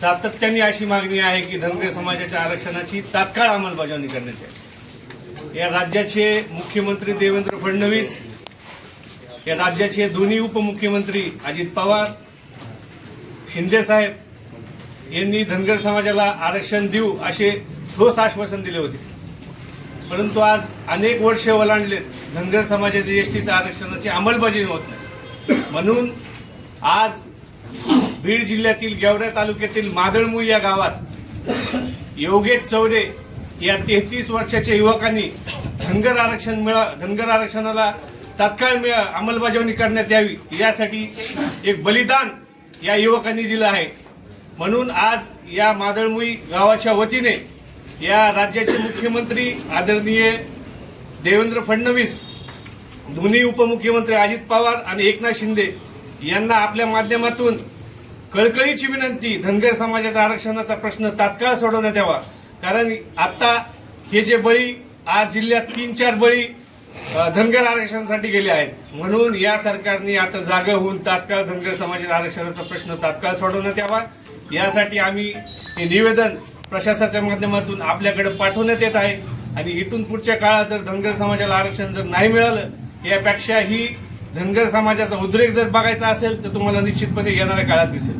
सातत्याने अशी मागणी आहे की धनगर समाजाच्या आरक्षणाची तात्काळ अंमलबजावणी करण्यात यावी. या राज्याचे मुख्यमंत्री देवेंद्र फडणवीस या राज्याचे दोन्ही उपमुख्यमंत्री अजित पवार शिंदेसाहेब यांनी धनगर समाजाला आरक्षण देऊ असे ठोस आश्वासन दिले होते. परंतु आज अनेक वर्ष ओलांडलेत धनगर समाजाच्या एसटीच्या आरक्षणाची अंमलबजावणी होत नाही. म्हणून आज बीड जिल्ह्यातील गेवरा तालुक्यातील मादळमूळ या गावात योगेश चौरे या तेहतीस वर्षाच्या युवकांनी धनगर आरक्षण मिळा धनगर आरक्षणाला तात्काळ मिळा अंमलबजावणी करण्यात यावी यासाठी एक बलिदान या युवकांनी दिलं आहे. म्हणून आज या मादळमुई गावाच्या वतीने या राज्याचे मुख्यमंत्री आदरणीय देवेंद्र फडणवीस दोन्ही उपमुख्यमंत्री अजित पवार आणि एकनाथ शिंदे यांना आपल्या माध्यमातून कळकळीची विनंती धनगर समाजाच्या आरक्षणाचा प्रश्न तात्काळ सोडवण्यात यावा. कारण आता हे जे बळी आज जिल्ह्यात तीन चार बळी धनगर आरक्षणासाठी गेले आहेत. म्हणून या सरकारने आता जागा होऊन तात्काळ धनगर समाजाच्या आरक्षणाचा प्रश्न तात्काळ सोडवण्यात यावा. यासाठी आम्ही हे निवेदन प्रशासनाच्या माध्यमातून आपल्याकडे पाठवण्यात येत आहे. आणि इथून पुढच्या काळात जर धनगर समाजाला आरक्षण जर नाही मिळालं यापेक्षा ही धनगर समाजाचा उद्रेक जर बघायचा असेल तर तुम्हाला निश्चितपणे येणाऱ्या काळात दिसेल.